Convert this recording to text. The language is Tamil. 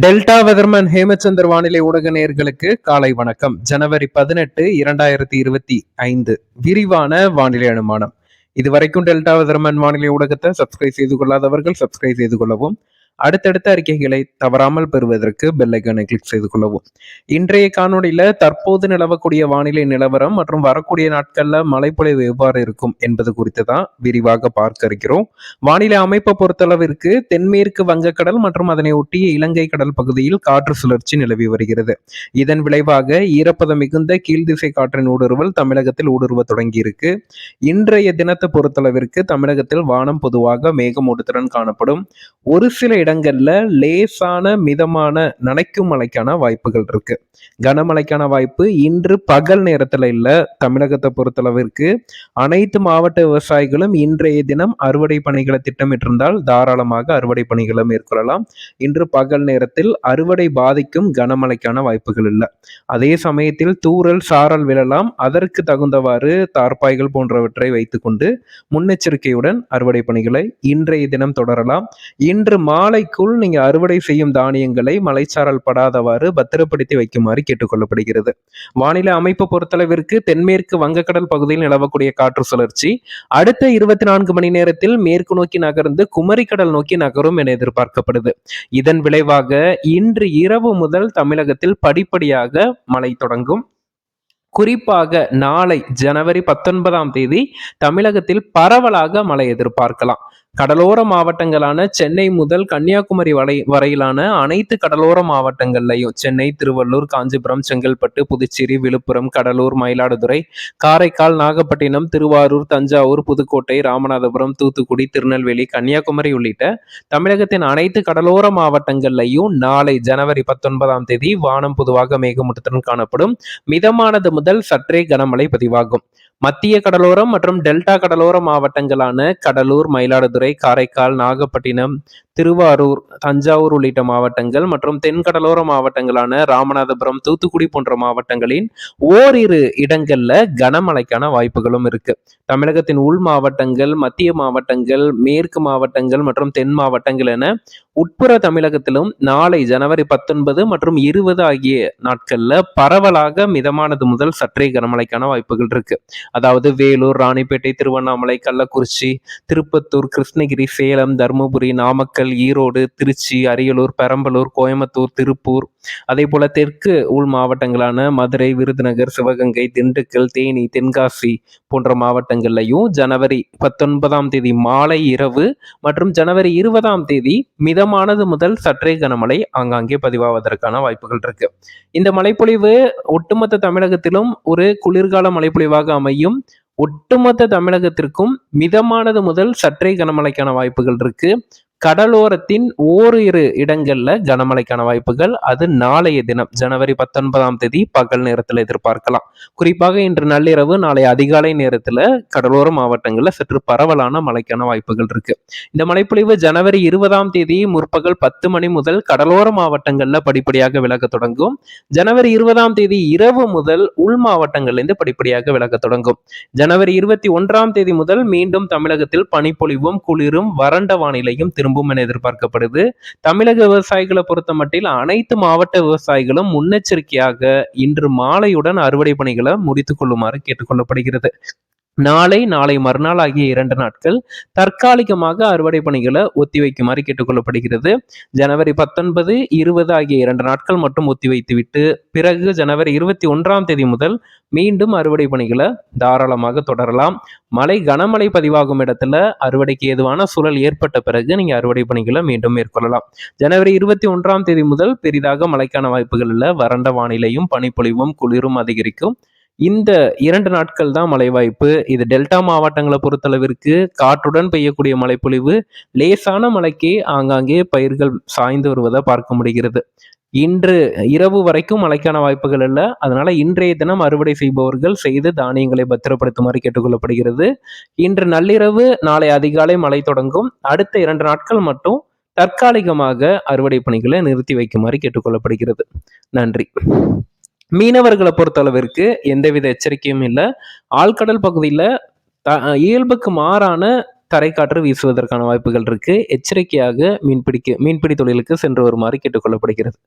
டெல்டா வெதர்மன் ஹேமச்சந்தர் வானிலை ஊடக நேர்களுக்கு காலை வணக்கம். ஜனவரி பதினெட்டு இரண்டாயிரத்தி இருபத்தி ஐந்து. விரிவான வானிலை அனுமானம். இதுவரைக்கும் டெல்டா வெதர்மன் வானிலை ஊடகத்தை சப்ஸ்கிரைப் செய்து கொள்ளாதவர்கள் சப்ஸ்கிரைப் செய்து கொள்ளவும் அடுத்தடுத்த அறிக்கைகளை தவறாமல் பெறுவதற்கு பெல்லைக்கனை கிளிக் செய்து கொள்ளவும். இன்றைய காணொளியில தற்போது நிலவக்கூடிய வானிலை நிலவரம் மற்றும் வரக்கூடிய நாட்கள்ல மழைப்பொழிவு எவ்வாறு இருக்கும் என்பது குறித்து தான் விரிவாக பார்க்க இருக்கிறோம். வானிலை அமைப்பை பொறுத்தளவிற்கு தென்மேற்கு வங்கக்கடல் மற்றும் அதனை ஒட்டிய இலங்கை கடல் பகுதியில் காற்று சுழற்சி நிலவி வருகிறது. இதன் விளைவாக ஈரப்பதம் மிகுந்த கீழ்திசை காற்றின் ஊடுருவல் தமிழகத்தில் ஊடுருவ தொடங்கியிருக்கு. இன்றைய தினத்தை பொறுத்தளவிற்கு தமிழகத்தில் வானம் பொதுவாக மேகமூட்டத்துடன் காணப்படும். ஒரு சில இடங்கள்ல லேசான மிதமான நனைக்கும் மழைக்கான வாய்ப்புகள் இருக்கு. கனமழைக்கான வாய்ப்பு இன்று பகல் நேரத்துல இல்ல தமிழகத்தை பொறுத்தளவிற்கு. அனைத்து மாவட்ட விவசாயிகளும் இன்றைய தினம் அறுவடை பணிகளை திட்டமிட்டிருந்தால் தாராளமாக அறுவடை பணிகளை மேற்கொள்ளலாம். இன்று பகல் நேரத்தில் அறுவடை பாதிக்கும் கனமழைக்கான வாய்ப்புகள் இல்லை. அதே சமயத்தில் தூறல் சாரல் விழலாம். அதற்கு தகுந்தவாறு தார்பாய்கள் போன்றவற்றை வைத்துக்கொண்டு முன்னெச்சரிக்கையுடன் அறுவடை பணிகளை இன்றைய தினம் தொடரலாம். இன்று நாளைக்குள் நீங்க அறுவடை செய்யும் தானியங்களை மலைச்சாரல் படாதவாறு பத்திரப்படுத்தி வைக்குமாறு கேட்டுக்கொள்ளப்படுகிறது. வானிலை அமைப்பு பொறுத்தளவிற்கு தென்மேற்கு வங்கக்கடல் பகுதியில் நிலவக்கூடிய காற்று சுழற்சி அடுத்த இருபத்தி நான்கு மணி நேரத்தில் மேற்கு நோக்கி நகர்ந்து குமரி கடல் நோக்கி நகரும் என எதிர்பார்க்கப்படுது. இதன் விளைவாக இன்று இரவு முதல் தமிழகத்தில் படிப்படியாக மழை தொடங்கும். குறிப்பாக நாளை ஜனவரி பத்தொன்பதாம் தேதி தமிழகத்தில் பரவலாக மழை எதிர்பார்க்கலாம். கடலோர மாவட்டங்களான சென்னை முதல் கன்னியாகுமரி வரை வரையிலான அனைத்து கடலோர மாவட்டங்கள்லையும் சென்னை திருவள்ளூர் காஞ்சிபுரம் செங்கல்பட்டு புதுச்சேரி விழுப்புரம் கடலூர் மயிலாடுதுறை காரைக்கால் நாகப்பட்டினம் திருவாரூர் தஞ்சாவூர் புதுக்கோட்டை ராமநாதபுரம் தூத்துக்குடி திருநெல்வேலி கன்னியாகுமரி உள்ளிட்ட தமிழகத்தின் அனைத்து கடலோர மாவட்டங்கள்லையும் நாளை ஜனவரி பத்தொன்பதாம் தேதி வானம் பொதுவாக மேகமூட்டத்துடன் காணப்படும். மிதமானது முதல் சற்றே கனமழை பதிவாகும். மத்திய கடலோரம் மற்றும் டெல்டா கடலோர மாவட்டங்களான கடலூர் மயிலாடுதுறை காரைக்கால் நாகப்பட்டினம் திருவாரூர் தஞ்சாவூர் உள்ளிட்ட மாவட்டங்கள் மற்றும் தென்கடலோர மாவட்டங்களான ராமநாதபுரம் தூத்துக்குடி போன்ற மாவட்டங்களின் ஓரிரு இடங்கள்ல கனமழைக்கான வாய்ப்புகளும் இருக்கு. தமிழகத்தின் உள் மாவட்டங்கள் மத்திய மாவட்டங்கள் மேற்கு மாவட்டங்கள் மற்றும் தென் மாவட்டங்கள் என உட்புற தமிழகத்திலும் நாளை ஜனவரி பத்தொன்பது மற்றும் இருபது ஆகிய நாட்கள்ல பரவலாக மிதமானது முதல் சற்றே கனமழைக்கான வாய்ப்புகள் இருக்கு. அதாவது வேலூர் ராணிப்பேட்டை திருவண்ணாமலை கள்ளக்குறிச்சி திருப்பத்தூர் கிருஷ்ணகிரி சேலம் தருமபுரி நாமக்கல் நாமக்கல் ஈரோடு திருச்சி அரியலூர் பெரம்பலூர் கோயம்புத்தூர் திருப்பூர். அதே போல தெற்கு உள் மாவட்டங்களான மதுரை விருதுநகர் சிவகங்கை திண்டுக்கல் தேனி தென்காசி போன்ற மாவட்டங்கள்லையும் ஜனவரி பத்தொன்பதாம் தேதி மாலை இரவு மற்றும் ஜனவரி இருபதாம் தேதி மிதமானது முதல் சற்றே கனமழை ஆங்காங்கே பதிவாவதற்கான வாய்ப்புகள் இருக்கு. இந்த மழைப்பொழிவு ஒட்டுமொத்த தமிழகத்திலும் ஒரு குளிர்கால மழைப்பொழிவாக அமையும். ஒட்டுமொத்த தமிழகத்திற்கும் மிதமானது முதல் சற்றே கனமழைக்கான வாய்ப்புகள் இருக்கு. கடலோரத்தின் ஓரிரு இடங்கள்ல கனமழைக்கான வாய்ப்புகள். அது நாளைய தினம் ஜனவரி பத்தொன்பதாம் தேதி பகல் நேரத்தில் எதிர்பார்க்கலாம். குறிப்பாக இன்று நள்ளிரவு நாளை அதிகாலை நேரத்துல கடலோர மாவட்டங்கள்ல சற்று பரவலான மழைக்கான வாய்ப்புகள் இருக்கு. இந்த மழைப்பொழிவு ஜனவரி இருபதாம் தேதி முற்பகல் பத்து மணி முதல் கடலோர மாவட்டங்கள்ல படிப்படியாக விலக தொடங்கும். ஜனவரி இருபதாம் தேதி இரவு முதல் உள் மாவட்டங்கள்லேருந்து படிப்படியாக விலக தொடங்கும். ஜனவரி இருபத்தி ஒன்றாம் தேதி முதல் மீண்டும் தமிழகத்தில் பனிப்பொழிவும் குளிரும் வறண்ட வானிலையும் திரும்ப திரும்பும் என எதிர்பார்க்கப்படுது. தமிழக விவசாயிகளை பொறுத்த மட்டில் அனைத்து மாவட்ட விவசாயிகளும் முன்னெச்சரிக்கையாக இன்று மாலையுடன் அறுவடை பணிகளை முடித்துக் கொள்ளுமாறு கேட்டுக்கொள்ளப்படுகிறது நாளை நாளை மறுநாள் ஆகிய இரண்டு நாட்கள் தற்காலிகமாக அறுவடை பணிகளை ஒத்திவைக்குமாறு கேட்டுக்கொள்ளப்படுகிறது. ஜனவரி பத்தொன்பது இருபது ஆகிய இரண்டு நாட்கள் மட்டும் ஒத்திவைத்துவிட்டு பிறகு ஜனவரி இருபத்தி ஒன்றாம் தேதி முதல் மீண்டும் அறுவடை பணிகளை தாராளமாக தொடரலாம். மழை கனமழை பதிவாகும் இடத்துல அறுவடைக்கு ஏதுவான சூழல் ஏற்பட்ட பிறகு நீங்கள் அறுவடை பணிகளை மீண்டும் மேற்கொள்ளலாம். ஜனவரி இருபத்தி ஒன்றாம் தேதி முதல் பெரிதாக மழைக்கான வாய்ப்புகள் இல்லை. வறண்ட வானிலையும் பனிப்பொழிவும் குளிரும் அதிகரிக்கும். இந்த இரண்டு நாட்கள் தான் மழை வாய்ப்பு இது டெல்டா மாவட்டங்களை பொறுத்தளவிற்கு காற்றுடன் பெய்யக்கூடிய மழைப்பொழிவு லேசான மழைக்கு ஆங்காங்கே பயிர்கள் சாய்ந்து வருவதை பார்க்க முடிகிறது. இன்று இரவு வரைக்கும் மழைக்கான வாய்ப்புகள் இல்லை. அதனால இன்றைய தினம் அறுவடை செய்பவர்கள் செய்து தானியங்களை பத்திரப்படுத்துமாறு கேட்டுக்கொள்ளப்படுகிறது. இன்று நள்ளிரவு நாளை அதிகாலை மழை தொடங்கும். அடுத்த இரண்டு நாட்கள் மட்டும் தற்காலிகமாக அறுவடை பணிகளை நிறுத்தி வைக்குமாறு கேட்டுக்கொள்ளப்படுகிறது. நன்றி. மீனவர்களை பொறுத்தளவிற்கு எந்தவித எச்சரிக்கையும் இல்லை. ஆழ்கடல் பகுதியில் த இயல்புக்கு மாறான தரைக்காற்று வீசுவதற்கான வாய்ப்புகள் இருக்கு. எச்சரிக்கையாக மீன்பிடிக்க மீன்பிடி தொழிலுக்கு சென்று வருமாறு கேட்டுக்கொள்ளப்படுகிறது.